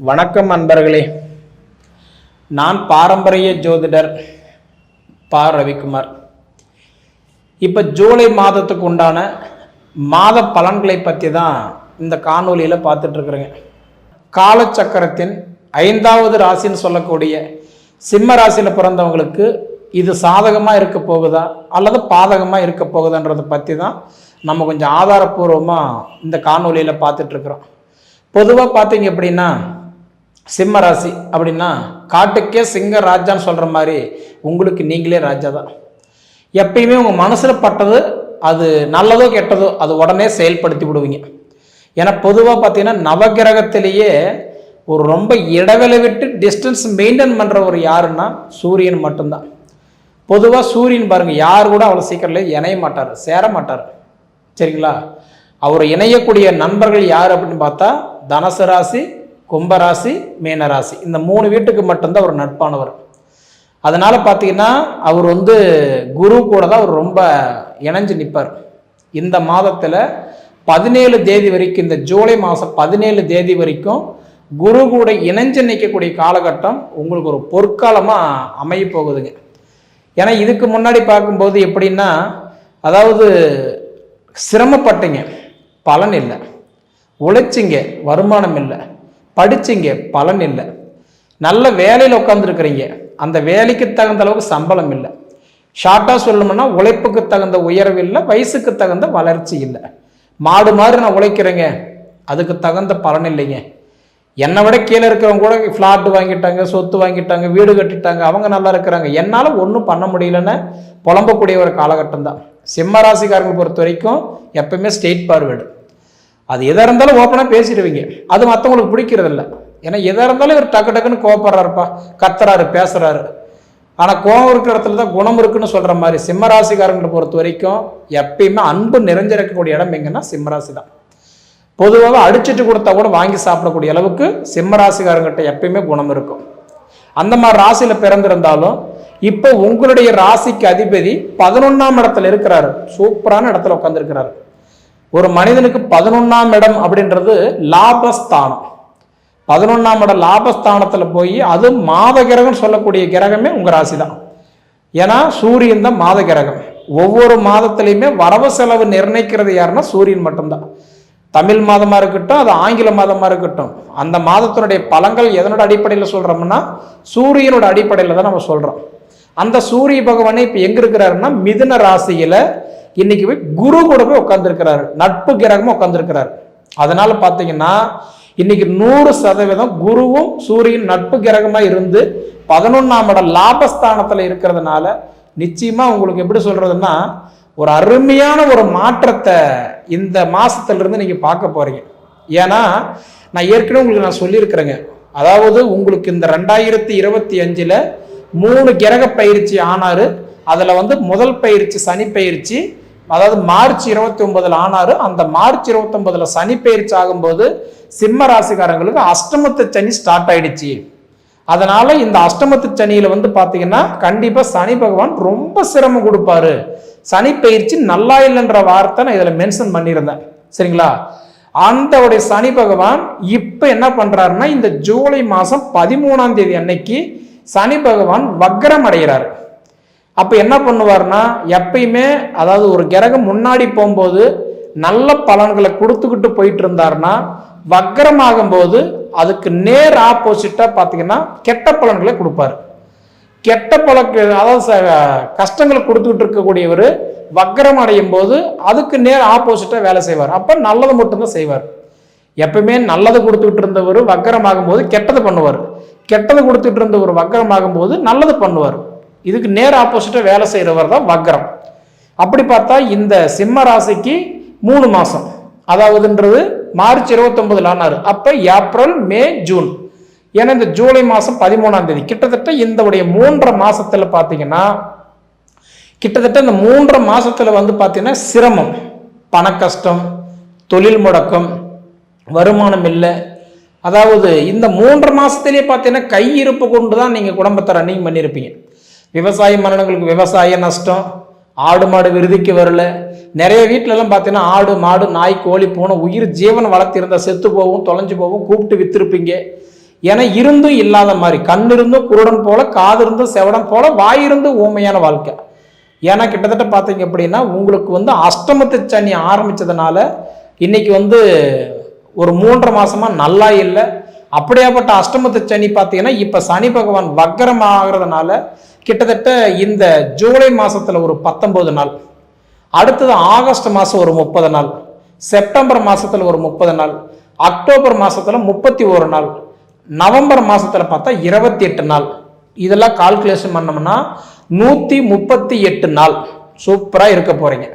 வணக்கம் அன்பர்களே. நான் பாரம்பரிய ஜோதிடர் பா. ரவிக்குமார். இப்போ ஜூலை மாதத்துக்கு உண்டான மாத பலன்களை பற்றி தான் இந்த காணொலியில் பார்த்துட்ருக்குறேங்க காலச்சக்கரத்தின் ஐந்தாவது ராசின்னு சொல்லக்கூடிய சிம்ம ராசியில் பிறந்தவங்களுக்கு இது சாதகமாக இருக்க போகுதா? அல்லது பாதகமாக இருக்க போகுதான்றதை பற்றி தான் நம்ம கொஞ்சம் ஆதாரப்பூர்வமாக இந்த காணொலியில் பார்த்துட்ருக்குறோம் பொதுவாக பார்த்தீங்க அப்படின்னா சிம்ம ராசி அப்படின்னா காட்டுக்கே சிங்க ராஜான்னு சொல்கிற மாதிரி உங்களுக்கு நீங்களே ராஜா தான். எப்பயுமே உங்கள் மனசில் பட்டது அது நல்லதோ கெட்டதோ அது உடனே செயல்படுத்தி விடுவீங்க. ஏன்னா பொதுவாக பார்த்தீங்கன்னா நவகிரகத்திலேயே ஒரு ரொம்ப இடவேளை விட்டு டிஸ்டன்ஸ் மெயின்டைன் பண்ணுற ஒரு யாருன்னா சூரியன் மட்டும்தான். பொதுவாக சூரியன் பாருங்கள் யார் கூட அவ்வளோ சீக்கிரம் இணைய மாட்டார் சேர மாட்டார். சரிங்களா? அவர் இணையக்கூடிய நண்பர்கள் யார் அப்படின்னு பார்த்தா தனசு ராசி கும்பராசி மீனராசி. இந்த மூணு வீட்டுக்கு மட்டும்தான் அவர் நட்பானவர். அதனால் பார்த்தீங்கன்னா அவர் வந்து குரு கூட தான் அவர் ரொம்ப இணைஞ்சு நிற்பார் இந்த மாதத்தில் பதினேழு தேதி வரைக்கும் இந்த ஜூலை மாதம் பதினேழு தேதி வரைக்கும் குரு கூட இணைஞ்சு நிற்கக்கூடிய காலகட்டம் உங்களுக்கு ஒரு பொற்காலமாக அமைய போகுதுங்க. ஏன்னா இதுக்கு முன்னாடி பார்க்கும்போது எப்படின்னா அதாவது சிரமப்பட்டீங்க பலன் இல்லை. உழைச்சிங்க வருமானம் இல்லை. படிச்சிங்க பலன் இல்லை. நல்ல வேலையில் உட்காந்துருக்குறீங்க அந்த வேலைக்கு தகுந்த அளவுக்கு சம்பளம் இல்லை. ஷார்ட்டாக சொல்லணும்னா உழைப்புக்கு தகுந்த உயர்வு இல்லை வயசுக்கு தகுந்த வளர்ச்சி இல்லை. மாடு மாதிரி நான் உழைக்கிறேங்க. அதுக்கு தகுந்த பலன் இல்லைங்க. என்னை விட கீழே இருக்கிறவங்க கூட ஃப்ளாட் வாங்கிட்டாங்க சொத்து வாங்கிட்டாங்க வீடு கட்டிட்டாங்க அவங்க நல்லா இருக்கிறாங்க. என்னால் ஒன்றும் பண்ண முடியலன்னு புலம்பக்கூடிய ஒரு காலகட்டம் தான். சிம்ம ராசிக்காரங்களை பொறுத்த வரைக்கும் எப்பயுமே ஸ்டேட் பார்வேர்டு அது எதாக இருந்தாலும் ஓப்பனாக பேசிடுவீங்க. அது மற்றவங்களுக்கு பிடிக்கிறது இல்லை ஏன்னா எதாக இருந்தாலும் இவர் டக்கு டக்குன்னு கோவப்படுறாருப்பா. கத்துறாரு பேசுகிறாரு ஆனால் கோபம் இருக்கிற இடத்துல தான் குணம் இருக்குன்னு சொல்கிற மாதிரி சிம்மராசிக்காரங்களை பொறுத்த வரைக்கும் எப்பயுமே அன்பு நிறைஞ்சிருக்கக்கூடிய இடம் எங்கன்னா சிம்மராசி தான் பொதுவாக அடிச்சிட்டு கொடுத்தா கூட வாங்கி சாப்பிடக்கூடிய அளவுக்கு சிம்மராசிக்காரங்கிட்ட எப்பயுமே குணம் இருக்கும். அந்த மாதிரி ராசியில் பிறந்திருந்தாலும் இப்போ உங்களுடைய ராசிக்கு அதிபதி பதினொன்றாம் இடத்துல இருக்கிறாரு. சூப்பரான இடத்துல உட்காந்துருக்கிறாரு ஒரு மனிதனுக்கு பதினொன்றாம் இடம் அப்படின்றது லாபஸ்தானம். பதினொன்றாம் இடம் லாபஸ்தானத்தில் போய் அது மாத கிரகம்னு சொல்லக்கூடிய கிரகமே உங்கள் ராசி தான் ஏன்னா சூரியன் தான் மாத கிரகம். ஒவ்வொரு மாதத்துலேயுமே வரவு செலவு நிர்ணயிக்கிறது யாருன்னா சூரியன் மட்டும்தான். தமிழ் மாதமாக இருக்கட்டும் அது ஆங்கில மாதமாக இருக்கட்டும். அந்த மாதத்தினுடைய பலங்கள் எதனோட அடிப்படையில் சொல்கிறோம்னா சூரியனோட அடிப்படையில் தான் நம்ம சொல்கிறோம் அந்த சூரிய பகவானே இப்போ எங்கே இருக்கிறாருன்னா மிதுன ராசியில் இன்னைக்கு போய் குரு கூட போய் உட்காந்துருக்கிறாரு நட்பு கிரகமும் உட்காந்துருக்கிறாரு அதனால பார்த்தீங்கன்னா இன்னைக்கு நூறு சதவீதம் குருவும் சூரியன் நட்பு கிரகமாக இருந்து பதினொன்றாம் இடம் லாபஸ்தானத்தில் இருக்கிறதுனால நிச்சயமா உங்களுக்கு எப்படி சொல்றதுன்னா ஒரு அருமையான ஒரு மாற்றத்தை இந்த மாசத்துல இருந்து நீங்க பார்க்க போறீங்க. ஏன்னா நான் ஏற்கனவே உங்களுக்கு நான் சொல்லியிருக்கிறேங்க. அதாவது உங்களுக்கு இந்த ரெண்டாயிரத்தி இருபத்தி அஞ்சுல மூணு கிரக பயிற்சி ஆனாரு. அதில் வந்து முதல் பயிற்சி சனி பயிற்சி அதாவது மார்ச் இருபத்தி ஒன்பதுல ஆனாரு. அந்த மார்ச் இருபத்தி ஒன்பதுல சனி பயிற்சி ஆகும்போது சிம்ம ராசிக்காரங்களுக்கு அஷ்டமத்து சனி ஸ்டார்ட் ஆயிடுச்சு. அதனால இந்த அஷ்டமத்து சனியில வந்து பாத்தீங்கன்னா கண்டிப்பா சனி பகவான் ரொம்ப சிரமம் கொடுப்பாரு. சனி பயிற்சி நல்லா இல்லைன்ற வார்த்தை நான் இதுல மென்ஷன் பண்ணியிருந்தேன். சரிங்களா? அந்தவுடைய சனி பகவான் இப்ப என்ன பண்றாருன்னா இந்த ஜூலை மாசம் பதிமூணாம் தேதி அன்னைக்கு சனி பகவான் வக்ரம் அடைகிறாரு. அப்போ என்ன பண்ணுவார்னா எப்பயுமே அதாவது ஒரு கிரகம் முன்னாடி போகும்போது நல்ல பலன்களை கொடுத்துக்கிட்டு போயிட்டு இருந்தாருன்னா வக்கரமாகும் போது அதுக்கு நேர் ஆப்போசிட்டாக பார்த்தீங்கன்னா கெட்ட பலன்களை கொடுப்பாரு. கெட்ட பழக்க அதாவது ச- கஷ்டங்களை கொடுத்துக்கிட்டு இருக்கக்கூடியவர் வக்கரம் அடையும் போது அதுக்கு நேர் ஆப்போசிட்டாக வேலை செய்வார். அப்போ நல்லது மட்டும்தான் செய்வார். எப்பயுமே நல்லது கொடுத்துக்கிட்டு இருந்தவர் வக்கரம் ஆகும்போது கெட்டது பண்ணுவார். கெட்டது கொடுத்துட்டு இருந்தவர் வக்கரம் ஆகும்போது நல்லது பண்ணுவார். இதுக்கு நேர் ஆப்போசிட்டாக வேலை செய்கிறவர் தான் வக்ரம். அப்படி பார்த்தா இந்த சிம்ம ராசிக்கு மூணு மாதம் அதாவதுன்றது மார்ச் இருபத்தொம்பதுல ஆனார். அப்போ ஏப்ரல் மே ஜூன். ஏன்னா இந்த ஜூலை மாதம் பதிமூணாம் தேதி. கிட்டத்தட்ட இந்த உடைய மூன்றரை மாதத்தில் பார்த்தீங்கன்னா கிட்டத்தட்ட இந்த மூன்றரை மாதத்தில் வந்து பார்த்தீங்கன்னா சிரமம். பண கஷ்டம் தொழில் முடக்கம் வருமானம் இல்லை. அதாவது இந்த மூன்று மாதத்துலேயே பார்த்தீங்கன்னா கையிருப்பு கொண்டு தான் நீங்கள் குடும்பத்தை ரன்னிங் பண்ணியிருப்பீங்க விவசாய மரணங்களுக்கு விவசாய நஷ்டம் ஆடு மாடு விருதிக்கு வரல. நிறைய வீட்டிலலாம் பார்த்தீங்கன்னா ஆடு மாடு நாய் கோழி பூனை உயிர் ஜீவன் வளர்த்திருந்தா செத்து போகும் தொலைஞ்சு போகும் கூப்பிட்டு வித்திருப்பீங்க. ஏன்னா இருந்தும் இல்லாத மாதிரி கண் இருந்தும் குருடன் போல காது இருந்தும் செவடன் போல வாய் இருந்தும் ஊமையான வாழ்க்கை. ஏன்னா கிட்டத்தட்ட பார்த்தீங்க அப்படின்னா உங்களுக்கு வந்து அஷ்டமத்து சனி ஆரம்பித்ததுனால இன்னைக்கு வந்து ஒரு மூன்றரை மாசமா நல்லா இல்லை. அப்படியாப்பட்ட அஷ்டமத்து சனி பார்த்தீங்கன்னா இப்போ சனி பகவான் வக்கரம் ஆகிறதுனால கிட்டத்தட்ட இந்த ஜூலை மாசத்துல ஒரு பத்தொன்பது நாள் அடுத்தது ஆகஸ்ட் மாதம் ஒரு முப்பது நாள் செப்டம்பர் மாசத்துல ஒரு முப்பது நாள் அக்டோபர் மாசத்துல முப்பத்தி ஒரு நாள் நவம்பர் மாசத்துல பார்த்தா இருபத்தி எட்டு நாள். இதெல்லாம் கால்குலேஷன் பண்ணோம்னா நூற்றி முப்பத்தி எட்டு நாள். சூப்பராக இருக்க போறீங்க.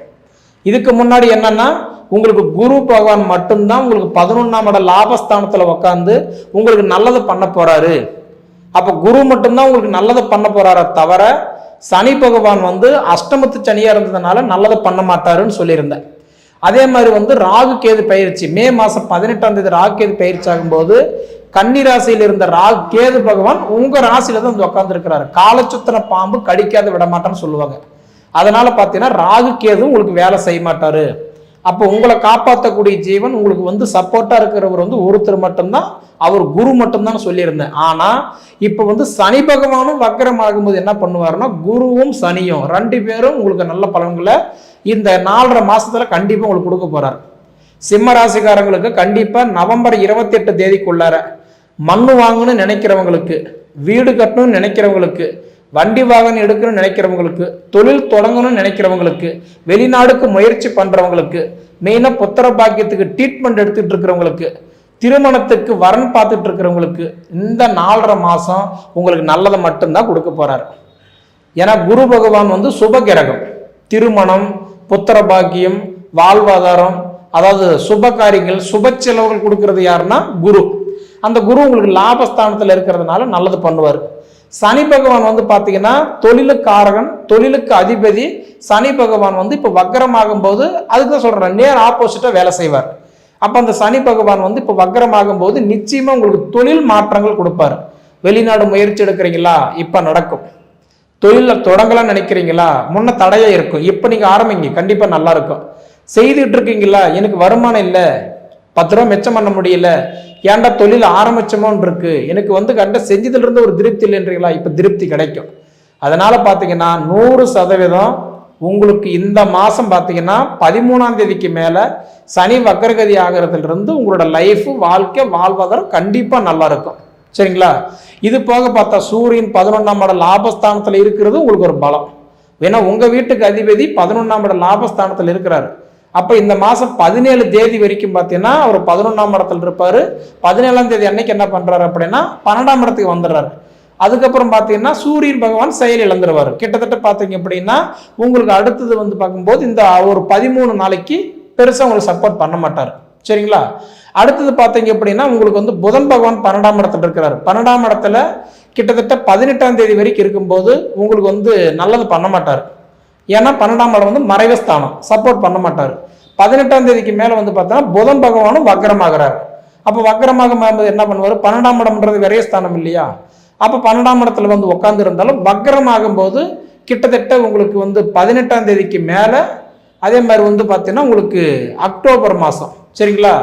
இதுக்கு முன்னாடி என்னன்னா உங்களுக்கு குரு பகவான் மட்டும்தான் உங்களுக்கு பதினொன்றாம் இட லாபஸ்தானத்தில் உட்காந்து உங்களுக்கு நல்லது பண்ண போறாரு. அப்போ குரு மட்டும்தான் உங்களுக்கு நல்லதை பண்ண போறாரே தவிர சனி பகவான் வந்து அஷ்டமத்து சனியா இருந்ததுனால நல்லதை பண்ண மாட்டாருன்னு சொல்லியிருந்தேன். அதே மாதிரி வந்து ராகு கேது பயிற்சி மே மாசம் பதினெட்டாம் தேதி ராகு கேது பயிற்சி ஆகும்போது கன்னி ராசியில் இருந்த ராகு கேது பகவான் உங்க ராசியில தான் வந்து உட்காந்துருக்கிறாரு காலச்சுத்தன பாம்பு கடிக்காத விட மாட்டான்னு சொல்லுவாங்க. அதனால பார்த்தீங்கன்னா ராகு கேது உங்களுக்கு வேலை செய்ய மாட்டாரு. அப்போ உங்களை காப்பாற்றக்கூடிய ஜீவன் உங்களுக்கு வந்து சப்போர்ட்டாக இருக்கிறவர் வந்து ஒருத்தர் மட்டும்தான். அவர் குரு மட்டும்தான் சொல்லியிருந்தேன். ஆனால் இப்போ வந்து சனி பகவானும் வக்கரம் ஆகும்போது என்ன பண்ணுவாருன்னா குருவும் சனியும் ரெண்டு பேரும் உங்களுக்கு நல்ல பலன்களை இந்த நாலரை மாதத்தில் கண்டிப்பாக உங்களுக்கு கொடுக்க போகிறார் சிம்ம ராசிக்காரங்களுக்கு கண்டிப்பாக நவம்பர் இருபத்தி எட்டு தேதிக்குள்ளார மண்ணு வாங்கணும்னு நினைக்கிறவங்களுக்கு வீடு கட்டணும்னு நினைக்கிறவங்களுக்கு வண்டி வாகனம் எடுக்கணும்னு நினைக்கிறவங்களுக்கு தொழில் தொடங்கணும்னு நினைக்கிறவங்களுக்கு வெளிநாடுக்கு முயற்சி பண்ணுறவங்களுக்கு மெயினாக புத்திர பாக்கியத்துக்கு ட்ரீட்மெண்ட் எடுத்துகிட்டு இருக்கிறவங்களுக்கு திருமணத்துக்கு வரன் பார்த்துட்டு இருக்கிறவங்களுக்கு இந்த நாலரை மாதம் உங்களுக்கு நல்லதை மட்டும்தான் கொடுக்க போகிறார் ஏன்னா குரு பகவான் வந்து சுப கிரகம் திருமணம் புத்திர பாக்கியம் வாழ்வாதாரம் அதாவது சுப காரியங்கள் சுப செலவுகள் கொடுக்கறது யாருன்னா குரு. அந்த குரு உங்களுக்கு லாபஸ்தானத்தில் இருக்கிறதுனால நல்லது பண்ணுவார். சனி பகவான் வந்து பார்த்தீங்கன்னா தொழிலுக்காரகன் தொழிலுக்கு அதிபதி. சனி பகவான் வந்து இப்போ வக்கரமாகும் போது அதுக்கு தான் சொல்கிறேன் நேர் ஆப்போசிட்டாக வேலை செய்வார். அப்போ அந்த சனி பகவான் வந்து இப்போ வக்கரமாகும் போது நிச்சயமாக உங்களுக்கு தொழில் மாற்றங்கள் கொடுப்பாரு. வெளிநாடு முயற்சி எடுக்கிறீங்களா? இப்போ நடக்கும். தொழிலில் தொடங்கலாம்னு நினைக்கிறீங்களா? முன்ன தடையாக இருக்கும். இப்போ நீங்கள் ஆரம்பிங்க. கண்டிப்பாக நல்லா இருக்கும். செய்துட்டு இருக்கீங்களா? எனக்கு வருமானம் இல்லை. பத்து ரூபா மிச்சம் பண்ண முடியல. ஏன்டா தொழில் ஆரம்பிச்சோமோன்னு இருக்கு. எனக்கு வந்து கண்ட செஞ்சதுல இருந்து ஒரு திருப்தி இல்லைன்றீங்களா? இப்போ திருப்தி கிடைக்கும். அதனால பார்த்தீங்கன்னா நூறு சதவீதம் உங்களுக்கு இந்த மாதம் பார்த்தீங்கன்னா பதிமூணாம் தேதிக்கு மேலே சனி வக்கரகதி ஆகிறதுலேருந்து உங்களோட லைஃபு வாழ்க்கை வாழ்வாதாரம் கண்டிப்பாக நல்லா இருக்கும். சரிங்களா? இது போக பார்த்தா சூரியன் பதினொன்றாம் இட லாபஸ்தானத்தில் இருக்கிறது உங்களுக்கு ஒரு பலம். ஏன்னா உங்கள் வீட்டுக்கு அதிபதி பதினொன்றாம் இட லாபஸ்தானத்தில் இருக்கிறாரு. அப்போ இந்த மாதம் பதினேழு தேதி வரைக்கும் பார்த்தீங்கன்னா அவர் பதினொன்றாம் இடத்துல இருப்பார். பதினேழாம் தேதி அன்னைக்கு என்ன பண்ணுறாரு அப்படின்னா பன்னெண்டாம் இடத்துக்கு வந்துடுறாரு. அதுக்கப்புறம் பார்த்தீங்கன்னா சூரியன் பகவான் செயல் இழந்துருவார் கிட்டத்தட்ட பார்த்தீங்க அப்படின்னா உங்களுக்கு அடுத்தது வந்து பார்க்கும்போது இந்த ஒரு பதிமூணு நாளைக்கு பெருசாக உங்களுக்கு சப்போர்ட் பண்ண மாட்டார். சரிங்களா? அடுத்தது பார்த்தீங்க அப்படின்னா உங்களுக்கு வந்து புதன் பகவான் பன்னெண்டாம் இடத்துல இருக்கிறார். பன்னெண்டாம் இடத்துல கிட்டத்தட்ட பதினெட்டாம் தேதி வரைக்கும் இருக்கும்போது உங்களுக்கு வந்து நல்லது பண்ண மாட்டார். ஏன்னா பன்னெண்டாம் இடம் வந்து மறைவஸ்தானம் சப்போர்ட் பண்ண மாட்டார். பதினெட்டாம் தேதிக்கு மேலே வந்து பார்த்தோன்னா புதன் பகவானும் வக்ரமாகிறார். அப்போ வக்கரமாக என்ன பண்ணுவார்? பன்னெண்டாம் இடம்ன்றது விரயஸ்தானம் இல்லையா? அப்போ பன்னெண்டாம் இடத்துல வந்து உட்காந்து இருந்தாலும் வக்கரமாகும் போது கிட்டத்தட்ட உங்களுக்கு வந்து பதினெட்டாம் தேதிக்கு மேலே அதே மாதிரி வந்து பார்த்தீங்கன்னா உங்களுக்கு அக்டோபர் மாதம் சரிங்களா?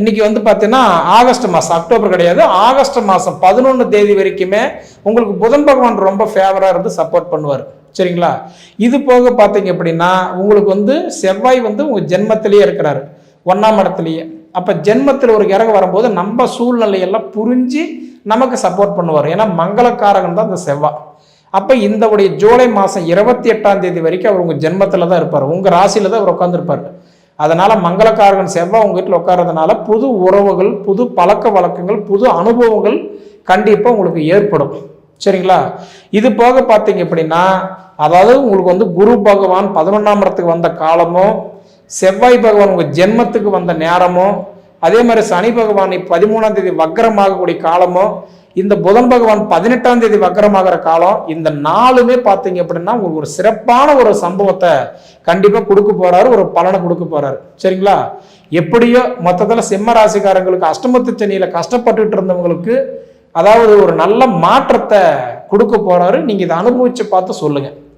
இன்னைக்கு வந்து பார்த்தீங்கன்னா ஆகஸ்ட் மாதம் அக்டோபர் கிடையாது. ஆகஸ்ட் மாதம் பதினொன்று தேதி வரைக்குமே உங்களுக்கு புதன் பகவான் ரொம்ப ஃபேவராக இருந்து சப்போர்ட் பண்ணுவார். சரிங்களா? இது போக பார்த்தீங்க அப்படின்னா உங்களுக்கு வந்து செவ்வாய் வந்து உங்கள் ஜென்மத்திலேயே இருக்கிறாரு. ஒன்றாம் இடத்துலையே. அப்போ ஜென்மத்தில் ஒரு இறகு வரும்போது நம்ம சூழ்நிலையெல்லாம் புரிஞ்சு நமக்கு சப்போர்ட் பண்ணுவார். ஏன்னா மங்களக்காரகன் தான் அந்த செவ்வாய். அப்போ இந்த உடைய ஜூலை மாதம் இருபத்தி எட்டாம் தேதி வரைக்கும் அவர் உங்கள் ஜென்மத்தில் தான் இருப்பார். உங்கள் ராசியில் தான் அவர் உட்காந்துருப்பார் அதனால் மங்களக்காரகன் செவ்வாய் உங்கள் வீட்டில் உட்காரதுனால புது உறவுகள் புது பழக்க வழக்கங்கள் புது அனுபவங்கள் கண்டிப்பாக உங்களுக்கு ஏற்படும். சரிங்களா? இது போக பார்த்தீங்க அப்படின்னா அதாவது உங்களுக்கு வந்து குரு பகவான் பதினொன்றாம் இடத்துக்கு வந்த காலமோ செவ்வாய் பகவான் உங்கள் ஜென்மத்துக்கு வந்த நேரமோ அதே மாதிரி சனி பகவான் பதிமூணாம் தேதி வக்கரமாகக்கூடிய காலமோ இந்த புதன் பகவான் பதினெட்டாம் தேதி வக்கரமாகிற காலம் இந்த நாலுமே பார்த்தீங்க அப்படின்னா உங்களுக்கு ஒரு சிறப்பான ஒரு சம்பவத்தை கண்டிப்பாக கொடுக்க போறாரு ஒரு பலனை கொடுக்க போறாரு. சரிங்களா? எப்படியோ மொத்தத்தில் சிம்ம ராசிக்காரங்களுக்கு அஷ்டமத்து சனியில் கஷ்டப்பட்டுட்டு இருந்தவங்களுக்கு அதாவது ஒரு நல்ல மாற்றத்தை கொடுக்க போறாரு. நீங்கள் இதை அனுபவிச்சு பார்த்து சொல்லுங்கள்